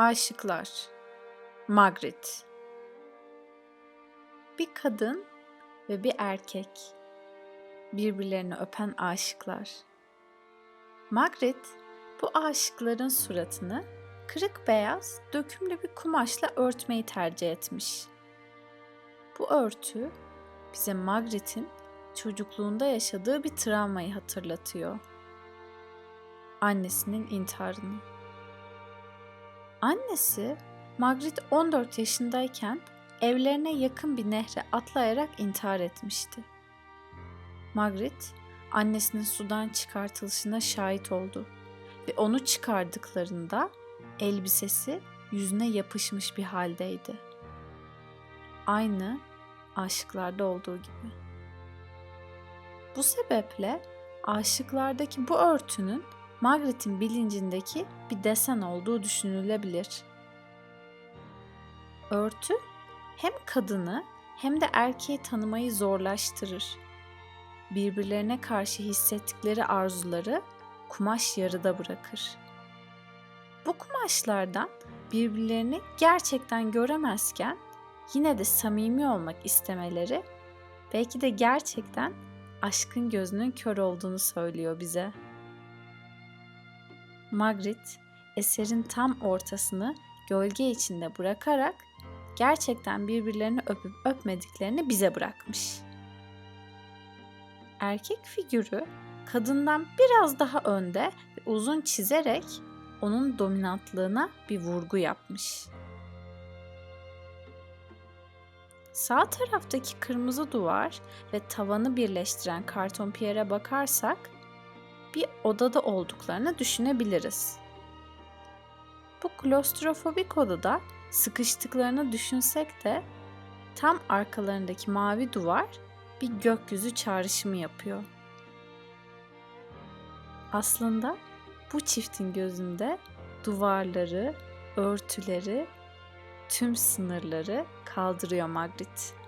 Aşıklar Magritte Bir kadın ve bir erkek birbirlerini öpen aşıklar. Magritte bu aşıkların suratını kırık beyaz dökümlü bir kumaşla örtmeyi tercih etmiş. Bu örtü bize Magritte'in çocukluğunda yaşadığı bir travmayı hatırlatıyor. Annesinin intiharını. Annesi Margaret 14 yaşındayken evlerine yakın bir nehre atlayarak intihar etmişti. Margaret annesinin sudan çıkartılışına şahit oldu ve onu çıkardıklarında elbisesi yüzüne yapışmış bir haldeydi. Aynı aşıklarda olduğu gibi. Bu sebeple aşıklardaki bu örtünün Margaret'in bilincindeki bir desen olduğu düşünülebilir. Örtü hem kadını hem de erkeği tanımayı zorlaştırır. Birbirlerine karşı hissettikleri arzuları kumaş yarıda bırakır. Bu kumaşlardan birbirlerini gerçekten göremezken yine de samimi olmak istemeleri belki de gerçekten aşkın gözünün kör olduğunu söylüyor bize. Magritte eserin tam ortasını gölge içinde bırakarak gerçekten birbirlerini öpüp öpmediklerini bize bırakmış. Erkek figürü kadından biraz daha önde ve uzun çizerek onun dominantlığına bir vurgu yapmış. Sağ taraftaki kırmızı duvar ve tavanı birleştiren karton piyere bakarsak bir odada olduklarını düşünebiliriz. Bu klostrofobik odada sıkıştıklarını düşünsek de tam arkalarındaki mavi duvar bir gökyüzü çağrışımı yapıyor. Aslında bu çiftin gözünde duvarları, örtüleri, tüm sınırları kaldırıyor Magritte.